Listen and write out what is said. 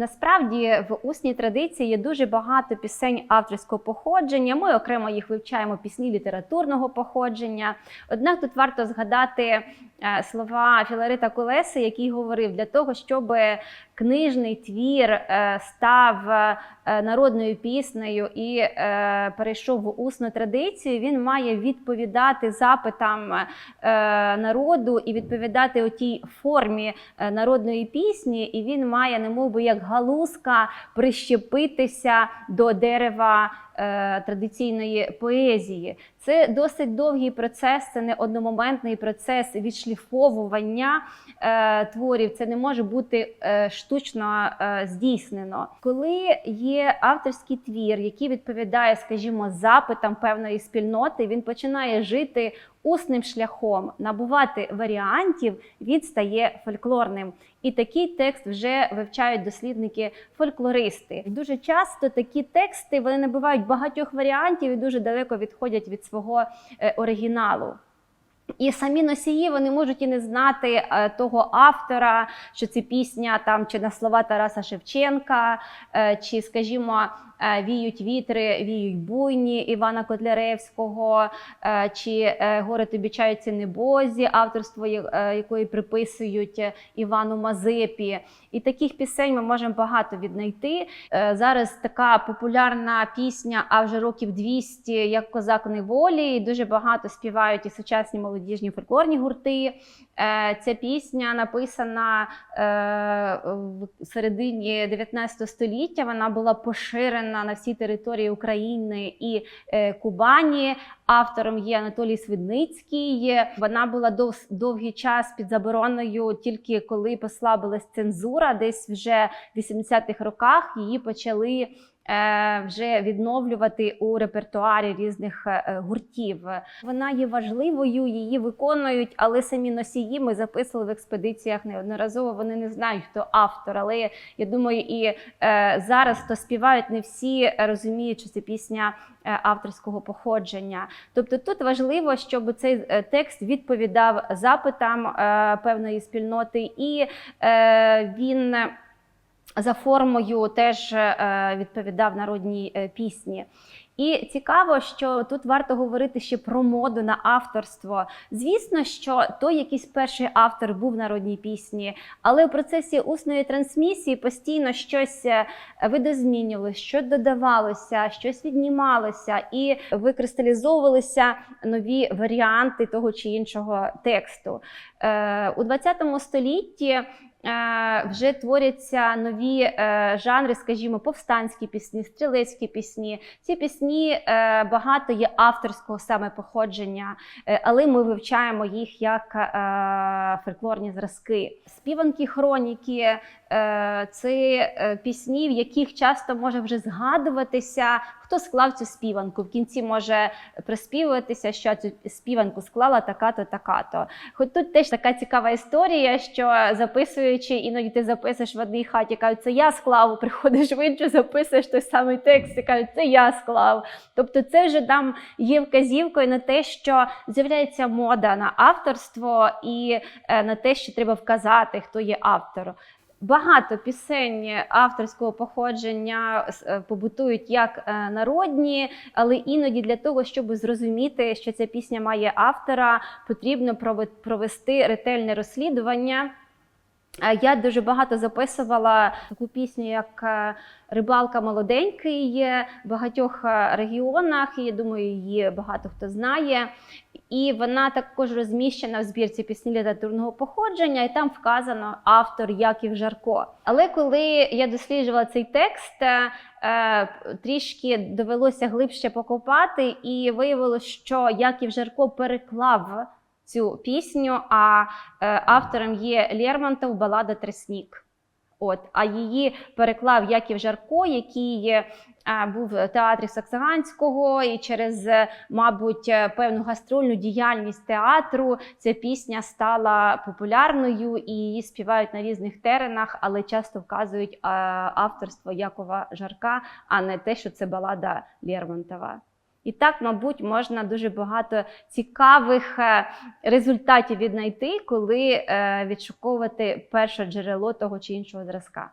Насправді в усній традиції є дуже багато пісень авторського походження. Ми окремо їх вивчаємо пісні літературного походження. Однак тут варто згадати слова Філарита Колеси, який говорив для того, щоб книжний твір е, став е, народною піснею і е, перейшов в усну традицію, він має відповідати запитам е, народу і відповідати у тій формі е, народної пісні, і він має, немов би як галузка, прищепитися до дерева. Е, Традиційної поезії це досить довгий процес, це не одномоментний процес відшліфовування е, творів. Це не може бути е, штучно здійснено. Коли є авторський твір, який відповідає, скажімо, запитам певної спільноти, він починає жити усним шляхом, набувати варіантів, він стає фольклорним. І такий текст вже вивчають дослідники фольклористи. Дуже часто такі тексти вони набувають багатьох варіантів і дуже далеко відходять від свого е, оригіналу. І самі носії вони можуть і не знати е, того автора, що це пісня там чи на слова Тараса Шевченка, е, чи, скажімо, е, віють вітри, віють буйні Івана Котляревського, чи гори тобі чаються небозі, авторство якої приписують Івану Мазепі. І таких пісень ми можемо багато віднайти. Зараз така популярна пісня, а вже років 200, як козак неволі. І дуже багато співають і сучасні молодіжні фольклорні гурти. Е, Ця пісня написана е, в середині 19 століття. Вона була поширена на всій території України і е, Кубані. Автором є Анатолій Свідницький. Вона була дов, довгий час під забороною, тільки коли послабилась цензура, десь вже в 80-х роках її почали. Вже відновлювати у репертуарі різних гуртів. Вона є важливою, її виконують, але самі носії ми записували в експедиціях неодноразово. Вони не знають, хто автор. Але я думаю, і е, зараз то співають не всі розуміють, що це пісня е, авторського походження. Тобто тут важливо, щоб цей е, текст відповідав запитам е, певної спільноти, і е, він за формою теж е, відповідав народній е, пісні. І цікаво, що тут варто говорити ще про моду на авторство. Звісно, що той якийсь перший автор був в народній пісні, але в процесі усної трансмісії постійно щось е, видозмінювалося, що додавалося, щось віднімалося, і викристалізовувалися нові варіанти того чи іншого тексту. У 20 столітті. Вже творяться нові е, жанри, скажімо, повстанські пісні, стрілецькі пісні. Ці пісні е, багато є авторського саме походження, е, але ми вивчаємо їх як фольклорні зразки. Співанки хроніки це е, пісні, в яких часто може вже згадуватися, хто склав цю співанку. В кінці може приспівуватися, що цю співанку склала така-то, така-то. Хоч тут теж така цікава історія, що записуючи, іноді ти записуєш в одній хаті, кажуть, це я склав, приходиш в іншу, записуєш той самий текст і кажуть, це я склав. Тобто це вже там є вказівкою на те, що з'являється мода на авторство і е, на те, що треба вказати, хто є автор. Багато пісень авторського походження е, побутують як е, народні, але іноді для того, щоб зрозуміти, що ця пісня має автора, потрібно провести ретельне розслідування. Е, Я дуже багато записувала таку пісню, як е, Рибалка молоденький в багатьох е, регіонах. І я думаю, її багато хто знає. І вона також розміщена в збірці пісні літературного походження, і там вказано автор Яків Жарко. Але коли я досліджувала цей текст, трішки довелося глибше покопати, і виявилося, що Яків Жарко переклав цю пісню, а е, автором є Лермонтов балада Треснік. От, а її переклав Яків Жарко, який е, був в театрі Саксаганського, і через, е, мабуть, певну гастрольну діяльність театру ця пісня стала популярною і її співають на різних теренах, але часто вказують авторство Якова Жарка, а не те, що це балада Лермонтова. І так, мабуть, можна дуже багато цікавих е, результатів віднайти, коли е, відшуковувати перше джерело того чи іншого зразка.